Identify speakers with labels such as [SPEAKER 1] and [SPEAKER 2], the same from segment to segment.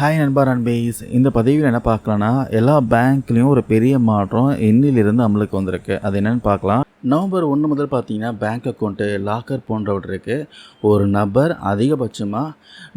[SPEAKER 1] Hi நண்பா நண்பேஸ் இந்த பதிவில் என்ன பார்க்கலான்னா எல்லா பேங்க்லேயும் ஒரு பெரிய மாற்றம் எண்ணிலிருந்து அமலுக்கு வந்திருக்கு. அது என்னென்னு பார்க்கலாம். நவம்பர் ஒன்று முதல் பார்த்தீங்கன்னா பேங்க் அக்கௌண்ட்டு லாக்கர் போன்றவற்றுக்கு ஒரு நபர் அதிகபட்சமாக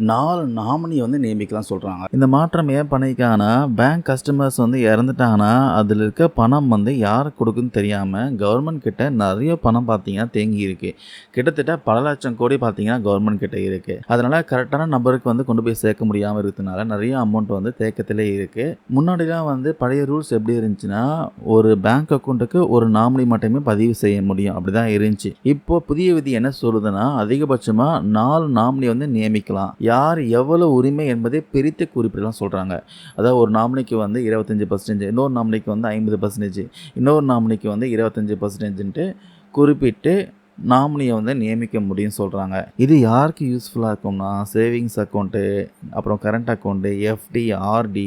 [SPEAKER 1] நாலு நாமினி வந்து நியமிக்கலாம் சொல்கிறாங்க இந்த மாற்றம் ஏன் பண்ணிக்கானா பேங்க் கஸ்டமர்ஸ் வந்து இறந்துட்டாங்கன்னா அதில் இருக்க பணம் வந்து யார் கொடுக்குன்னு தெரியாமல் கவர்மெண்ட் கிட்ட நிறைய பணம் பார்த்தீங்கன்னா தேங்கி இருக்குது கிட்டத்தட்ட பல லட்சம் கோடி பார்த்தீங்கன்னா கவர்மெண்ட் கிட்ட இருக்குது அதனால் கரெக்டான நபருக்கு வந்து கொண்டு போய் சேர்க்க முடியாமல் இருக்கிறதுனால நிறைய அமௌண்ட் வந்து தேக்கத்திலே இருக்குது முன்னாடிலாம் வந்து பழைய ரூல்ஸ் எப்படி இருந்துச்சுன்னா ஒரு பேங்க் அக்கௌண்ட்டுக்கு ஒரு நாமினி மட்டுமே பதிவு செய்ய முடியும். அப்படி தான் இருந்துச்சு. இப்போ புதிய விதி என்ன சொல்லுதுன்னா அதிகபட்சமாக நாலு நாமினி வந்து நியமிக்கலாம். யார் எவ்வளவு உரிமை என்பதை பிரித்து குறிப்பிடலாம் சொல்கிறாங்க அதாவது ஒரு நாமினிக்கு வந்து இருபத்தஞ்சி பர்சன்டேஜ் இன்னொரு நாமினிக்கு வந்து ஐம்பது பர்சன்டேஜ் இன்னொரு நாமினிக்கு வந்து இருபத்தஞ்சி பர்சன்டேஜ்ன்ட்டு குறிப்பிட்டு நாமினியை வந்து நியமிக்க முடியும்னு சொல்கிறாங்க இது யாருக்கு யூஸ்ஃபுல்லாக இருக்கும்னா சேவிங்ஸ் அக்கௌண்ட்டு அப்புறம் current account FD RD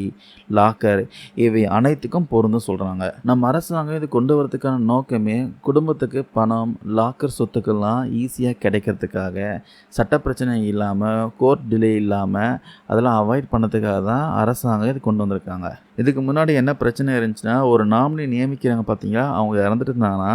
[SPEAKER 1] locker இவை அனைத்துக்கும் பொருந்தும் சொல்கிறாங்க நம்ம அரசாங்கம் இது கொண்டு வரதுக்கான நோக்கமே குடும்பத்துக்கு பணம் லாக்கர் சொத்துக்கள்லாம் ஈஸியாக கிடைக்கிறதுக்காக சட்ட பிரச்சனை இல்லாமல் கோர்ட் டிலே இல்லாமல் அதெல்லாம் அவாய்ட் பண்ணதுக்காக தான் அரசாங்கம் இது கொண்டு வந்திருக்காங்க. இதுக்கு முன்னாடி என்ன பிரச்சனை இருந்துச்சுன்னா ஒரு நாமினி நியமிக்கிறாங்க பார்த்தீங்களா அவங்க இறந்துட்டு இருந்தாங்கன்னா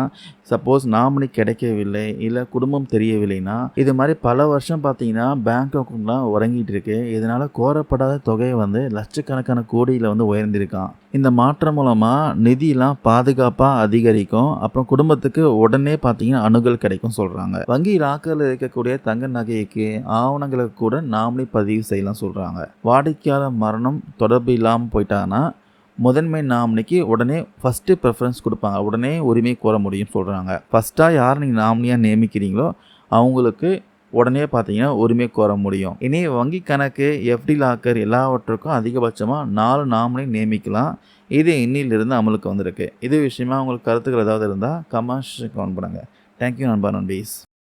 [SPEAKER 1] சப்போஸ் நாமினி கிடைக்கவில்லை இல்லை குடும்பம் தெரியவில்லைன்னா இது மாதிரி பல வருஷம் பார்த்தீங்கன்னா பேங்க் அக்கௌண்ட்லாம் உறங்கிட்டு இருக்கு. இதனால் கோரப்படாத தொகையை வந்து லட்சக்கணக்கான கோடியில் வந்து உயர்ந்திருக்கான். இந்த மாற்றம் மூலமாக நிதியெலாம் பாதுகாப்பாக அதிகரிக்கும். அப்புறம் குடும்பத்துக்கு உடனே பார்த்தீங்கன்னா அணுகல் கிடைக்கும் சொல்கிறாங்க வங்கி லாக்கரில் இருக்கக்கூடிய தங்க நகைக்கு ஆவணங்களுக்கு கூட நாமளே பதிவு செய்யலாம் சொல்கிறாங்க வாடிக்கையாளர் மரணம் தொடர்பு இல்லாமல் போயிட்டாங்கன்னா முதன்மை நாமினிக்கு உடனே ஃபஸ்ட்டு ப்ரெஃபரன்ஸ் கொடுப்பாங்க. உடனே உரிமை கோர முடியும்னு சொல்கிறாங்க ஃபஸ்ட்டாக யார் நீங்கள் நாமினியாக நியமிக்கிறீங்களோ அவங்களுக்கு உடனே பார்த்தீங்கன்னா உரிமை கோர முடியும். இனி வங்கி கணக்கு எஃப்டி லாக்கர் எல்லாவற்றுக்கும் அதிகபட்சமாக நாலு நாமினி நியமிக்கலாம். இது இன்னிலிருந்து அமலுக்கு வந்திருக்கு. இது விஷயமா உங்களுக்கு கருத்துக்கள் ஏதாவது இருந்தால் கமெண்ட்ஸ் கவுண்ட் பண்ணுங்கள் தேங்க்யூ நண்பா நண்பீஸ்.